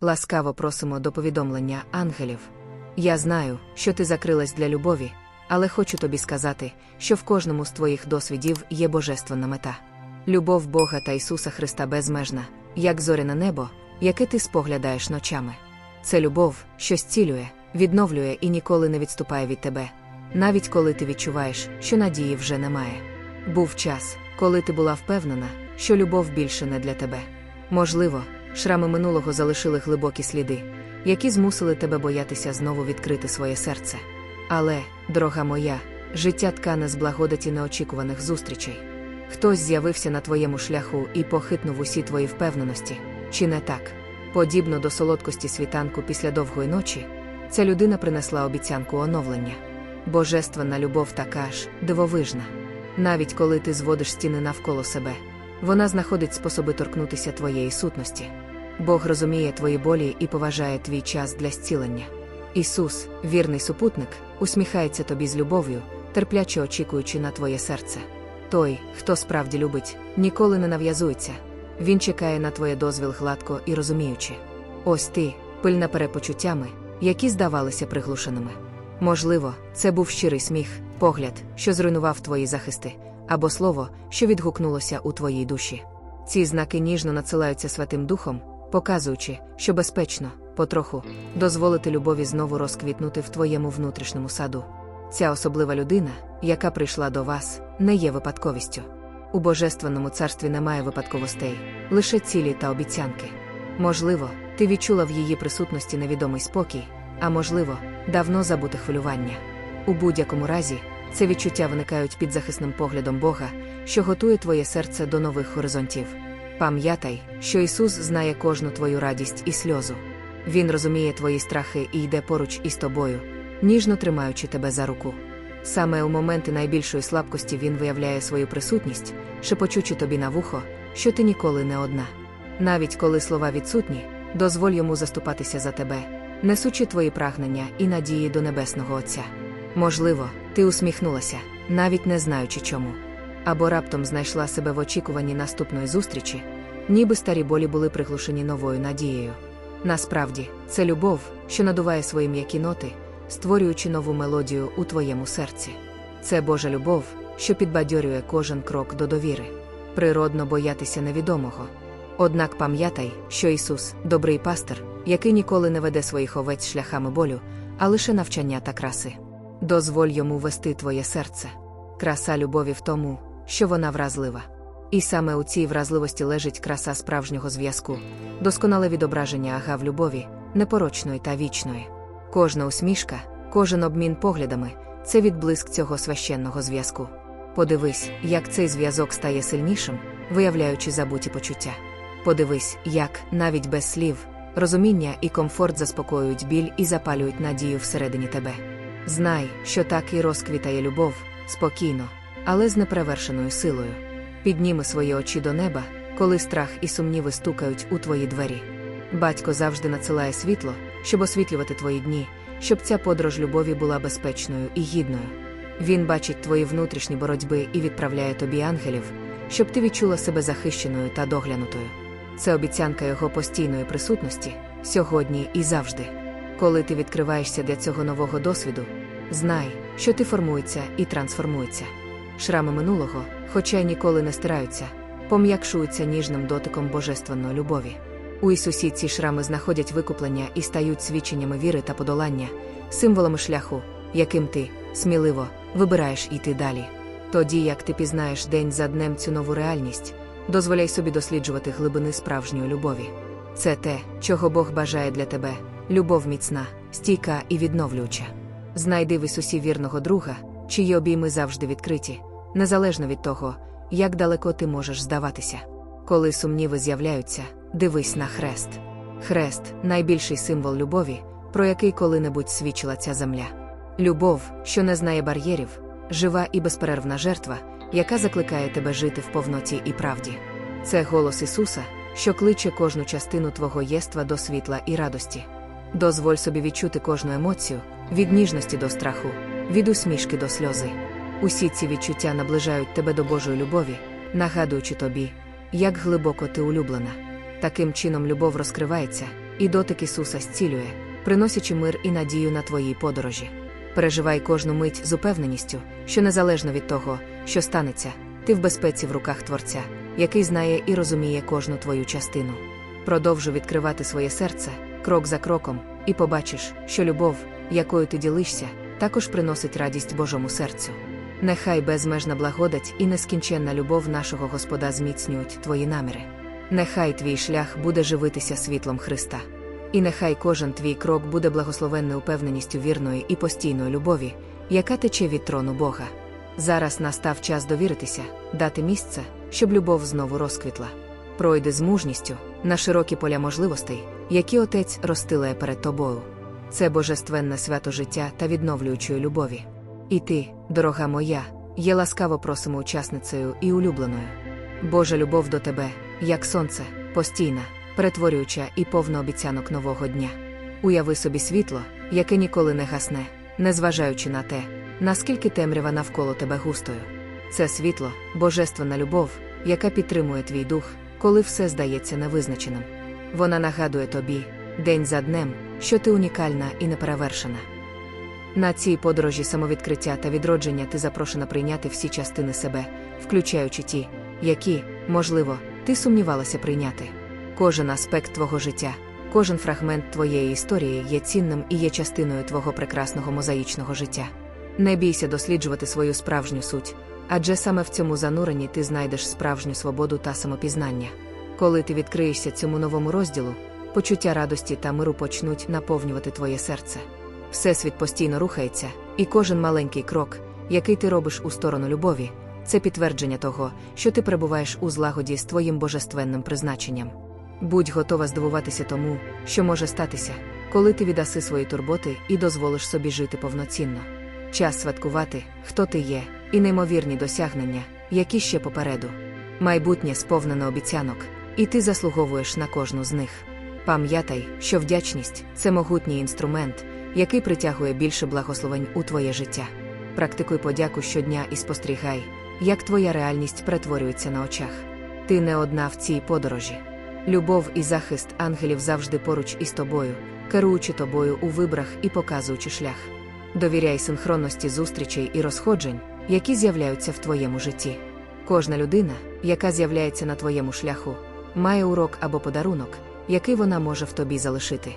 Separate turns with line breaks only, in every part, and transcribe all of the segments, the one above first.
Ласкаво просимо до повідомлення ангелів. Я знаю, що ти закрилась для любові, але хочу тобі сказати, що в кожному з твоїх досвідів є божественна мета. Любов Бога та Ісуса Христа безмежна, як зоряне небо, яке ти споглядаєш ночами. Це любов, що зцілює, відновлює і ніколи не відступає від тебе, навіть коли ти відчуваєш, що надії вже немає. Був час, коли ти була впевнена, що любов більше не для тебе. Можливо, шрами минулого залишили глибокі сліди, які змусили тебе боятися знову відкрити своє серце. Але, дорога моя, життя ткане з благодаті неочікуваних зустрічей. Хтось з'явився на твоєму шляху і похитнув усі твої впевненості, чи не так? Подібно до солодкості світанку після довгої ночі, ця людина принесла обіцянку оновлення. Божественна любов така ж дивовижна. Навіть коли ти зводиш стіни навколо себе, вона знаходить способи торкнутися твоєї сутності. Бог розуміє твої болі і поважає твій час для зцілення. Ісус, вірний супутник, усміхається тобі з любов'ю, терпляче очікуючи на твоє серце. Той, хто справді любить, ніколи не нав'язується. Він чекає на твоє дозвіл гладко і розуміючи. Ось ти, пильна перепочуттями, які здавалися приглушеними. Можливо, це був щирий сміх, погляд, що зруйнував твої захисти, або слово, що відгукнулося у твоїй душі. Ці знаки ніжно надсилаються Святим Духом, показуючи, що безпечно, потроху, дозволити любові знову розквітнути в твоєму внутрішньому саду. Ця особлива людина, яка прийшла до вас, не є випадковістю. У Божественному царстві немає випадковостей, лише цілі та обіцянки. Можливо, ти відчула в її присутності невідомий спокій, а можливо, давно забуте хвилювання. У будь-якому разі, це відчуття виникають під захисним поглядом Бога, що готує твоє серце до нових горизонтів. Пам'ятай, що Ісус знає кожну твою радість і сльозу. Він розуміє твої страхи і йде поруч із тобою, ніжно тримаючи тебе за руку. Саме у моменти найбільшої слабкості він виявляє свою присутність, шепочучи тобі на вухо, що ти ніколи не одна. Навіть коли слова відсутні, дозволь йому заступатися за тебе, несучи твої прагнення і надії до Небесного Отця. Можливо, ти усміхнулася, навіть не знаючи чому. Або раптом знайшла себе в очікуванні наступної зустрічі, ніби старі болі були приглушені новою надією. Насправді, це любов, що надуває свої м'які ноти, створюючи нову мелодію у твоєму серці. Це Божа любов, що підбадьорює кожен крок до довіри. Природно боятися невідомого. Однак пам'ятай, що Ісус добрий пастир, який ніколи не веде своїх овець шляхами болю, а лише навчання та краси. Дозволь йому вести твоє серце. Краса любові в тому, що вона вразлива. І саме у цій вразливості лежить краса справжнього зв'язку, досконале відображення агав любові, непорочної та вічної. Кожна усмішка, кожен обмін поглядами це відблиск цього священного зв'язку. Подивись, як цей зв'язок стає сильнішим, виявляючи забуті почуття. Подивись, як, навіть без слів, розуміння і комфорт заспокоюють біль і запалюють надію всередині тебе. Знай, що так і розквітає любов, спокійно, але з неперевершеною силою. Підніми свої очі до неба, коли страх і сумніви стукають у твої двері. Батько завжди надсилає світло, щоб освітлювати твої дні, щоб ця подорож любові була безпечною і гідною. Він бачить твої внутрішні боротьби і відправляє тобі ангелів, щоб ти відчула себе захищеною та доглянутою. Це обіцянка його постійної присутності сьогодні і завжди. Коли ти відкриваєшся для цього нового досвіду, знай, що ти формується і трансформується. Шрами минулого, хоча й ніколи не стираються, пом'якшуються ніжним дотиком божественної любові. У Ісусі ці шрами знаходять викуплення і стають свідченнями віри та подолання, символами шляху, яким ти, сміливо, вибираєш іти далі. Тоді, як ти пізнаєш день за днем цю нову реальність, дозволяй собі досліджувати глибини справжньої любові. Це те, чого Бог бажає для тебе любов міцна, стійка і відновлююча. Знайди в Ісусі вірного друга, чиї обійми завжди відкриті, незалежно від того, як далеко ти можеш здаватися. Коли сумніви з'являються, дивись на хрест. Хрест найбільший символ любові, про який коли-небудь свідчила ця земля. Любов, що не знає бар'єрів, жива і безперервна жертва, яка закликає тебе жити в повноті і правді. Це голос Ісуса, що кличе кожну частину твого єства до світла і радості. Дозволь собі відчути кожну емоцію, від ніжності до страху, від усмішки до сльози. Усі ці відчуття наближають тебе до Божої любові, нагадуючи тобі, як глибоко ти улюблена. Таким чином любов розкривається, і дотик Ісуса зцілює, приносячи мир і надію на твоїй подорожі. Переживай кожну мить з упевненістю, що незалежно від того, що станеться, ти в безпеці в руках Творця, який знає і розуміє кожну твою частину. Продовжуй відкривати своє серце, крок за кроком, і побачиш, що любов, якою ти ділишся, також приносить радість Божому серцю. Нехай безмежна благодать і нескінченна любов нашого Господа зміцнюють твої наміри. Нехай твій шлях буде живитися світлом Христа. І нехай кожен твій крок буде благословенною упевненістю вірної і постійної любові, яка тече від трону Бога. Зараз настав час довіритися, дати місце, щоб любов знову розквітла. Пройди з мужністю на широкі поля можливостей, які отець розстилає перед тобою. Це божественне свято життя та відновлюючої любові. І ти, дорога моя, є ласкаво просимо учасницею і улюбленою. Божа любов до тебе, як сонце, постійна, перетворююча і повна обіцянок нового дня. Уяви собі світло, яке ніколи не гасне, незважаючи на те, наскільки темрява навколо тебе густою. Це світло, божественна любов, яка підтримує твій дух, коли все здається невизначеним. Вона нагадує тобі, день за днем, що ти унікальна і неперевершена. На цій подорожі самовідкриття та відродження ти запрошена прийняти всі частини себе, включаючи ті, які, можливо, ти сумнівалася прийняти. Кожен аспект твого життя, кожен фрагмент твоєї історії є цінним і є частиною твого прекрасного мозаїчного життя. Не бійся досліджувати свою справжню суть, адже саме в цьому зануренні ти знайдеш справжню свободу та самопізнання. Коли ти відкриєшся цьому новому розділу, почуття радості та миру почнуть наповнювати твоє серце. Всесвіт постійно рухається, і кожен маленький крок, який ти робиш у сторону любові, це підтвердження того, що ти перебуваєш у злагоді з твоїм божественним призначенням. Будь готова здивуватися тому, що може статися, коли ти віддаси свої турботи і дозволиш собі жити повноцінно. Час святкувати, хто ти є, і неймовірні досягнення, які ще попереду. Майбутнє сповнене обіцянок, і ти заслуговуєш на кожну з них. Пам'ятай, що вдячність це могутній інструмент, який притягує більше благословень у твоє життя. Практикуй подяку щодня і спостерігай, як твоя реальність перетворюється на очах. Ти не одна в цій подорожі. Любов і захист ангелів завжди поруч із тобою, керуючи тобою у вибрах і показуючи шлях. Довіряй синхронності зустрічей і розходжень, які з'являються в твоєму житті. Кожна людина, яка з'являється на твоєму шляху, має урок або подарунок, який вона може в тобі залишити.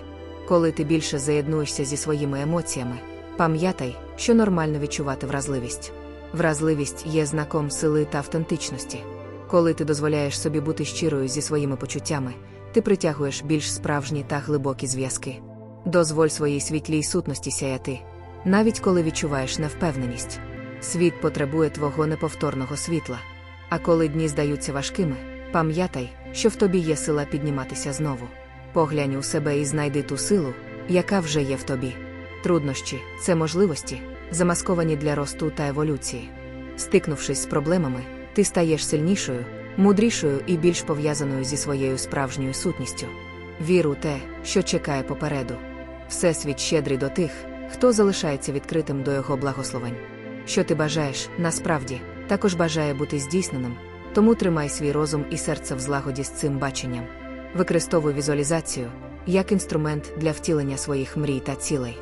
Коли ти більше заєднуєшся зі своїми емоціями, пам'ятай, що нормально відчувати вразливість. Вразливість є знаком сили та автентичності. Коли ти дозволяєш собі бути щирою зі своїми почуттями, ти притягуєш більш справжні та глибокі зв'язки. Дозволь своїй світлій сутності сяяти, навіть коли відчуваєш невпевненість. Світ потребує твого неповторного світла. А коли дні здаються важкими, пам'ятай, що в тобі є сила підніматися знову. Поглянь у себе і знайди ту силу, яка вже є в тобі. Труднощі це можливості, замасковані для росту та еволюції. Стикнувшись з проблемами, ти стаєш сильнішою, мудрішою і більш пов'язаною зі своєю справжньою сутністю. Вір у те, що чекає попереду. Всесвіт щедрий до тих, хто залишається відкритим до його благословень. Що ти бажаєш, насправді, також бажає бути здійсненим, тому тримай свій розум і серце в злагоді з цим баченням. Використовуй візуалізацію як інструмент для втілення своїх мрій та цілей.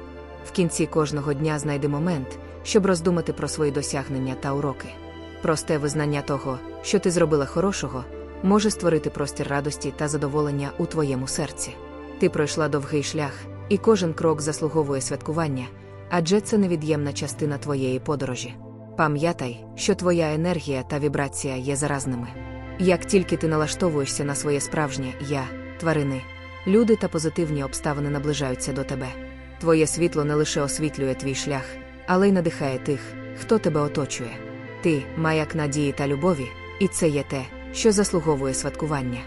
В кінці кожного дня знайди момент, щоб роздумати про свої досягнення та уроки. Просте визнання того, що ти зробила хорошого, може створити простір радості та задоволення у твоєму серці. Ти пройшла довгий шлях, і кожен крок заслуговує святкування, адже це невід'ємна частина твоєї подорожі. Пам'ятай, що твоя енергія та вібрація є заразними. Як тільки ти налаштовуєшся на своє справжнє я, тварини, люди та позитивні обставини наближаються до тебе. Твоє світло не лише освітлює твій шлях, але й надихає тих, хто тебе оточує. Ти маяк надії та любові, і це є те, що заслуговує святкування.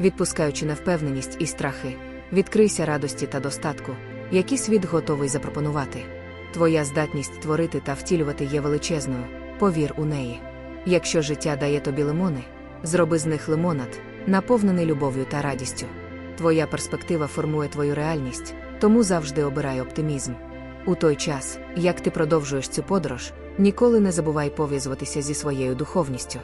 Відпускаючи невпевненість і страхи, відкрийся радості та достатку, які світ готовий запропонувати. Твоя здатність творити та втілювати є величезною, повір у неї. Якщо життя дає тобі лимони, зроби з них лимонад, наповнений любов'ю та радістю. Твоя перспектива формує твою реальність, тому завжди обирай оптимізм. У той час, як ти продовжуєш цю подорож, ніколи не забувай пов'язуватися зі своєю духовністю.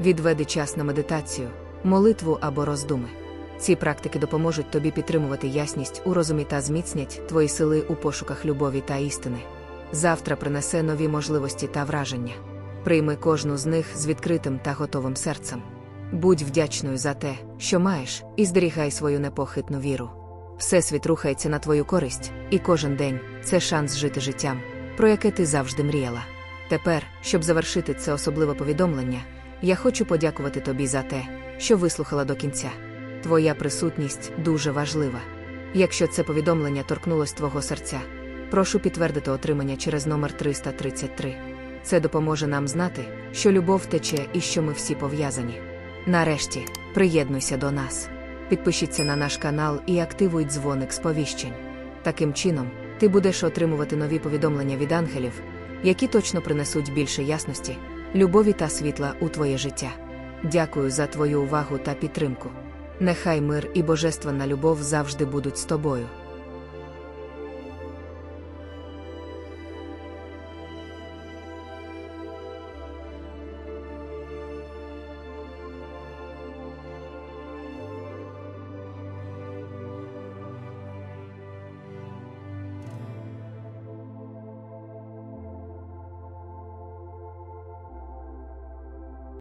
Відведи час на медитацію, молитву або роздуми. Ці практики допоможуть тобі підтримувати ясність у розумі та зміцнять твої сили у пошуках любові та істини. Завтра принесе нові можливості та враження. Прийми кожну з них з відкритим та готовим серцем. Будь вдячною за те, що маєш, і зберігай свою непохитну віру. Всесвіт рухається на твою користь, і кожен день це шанс жити життям, про яке ти завжди мріяла. Тепер, щоб завершити це особливе повідомлення, я хочу подякувати тобі за те, що вислухала до кінця. Твоя присутність дуже важлива. Якщо це повідомлення торкнулось твого серця, прошу підтвердити отримання через номер 333. Це допоможе нам знати, що любов тече і що ми всі пов'язані. Нарешті, приєднуйся до нас. Підпишіться на наш канал і активуй дзвоник сповіщень. Таким чином, ти будеш отримувати нові повідомлення від ангелів, які точно принесуть більше ясності, любові та світла у твоє життя. Дякую за твою увагу та підтримку. Нехай мир і божественна любов завжди будуть з тобою.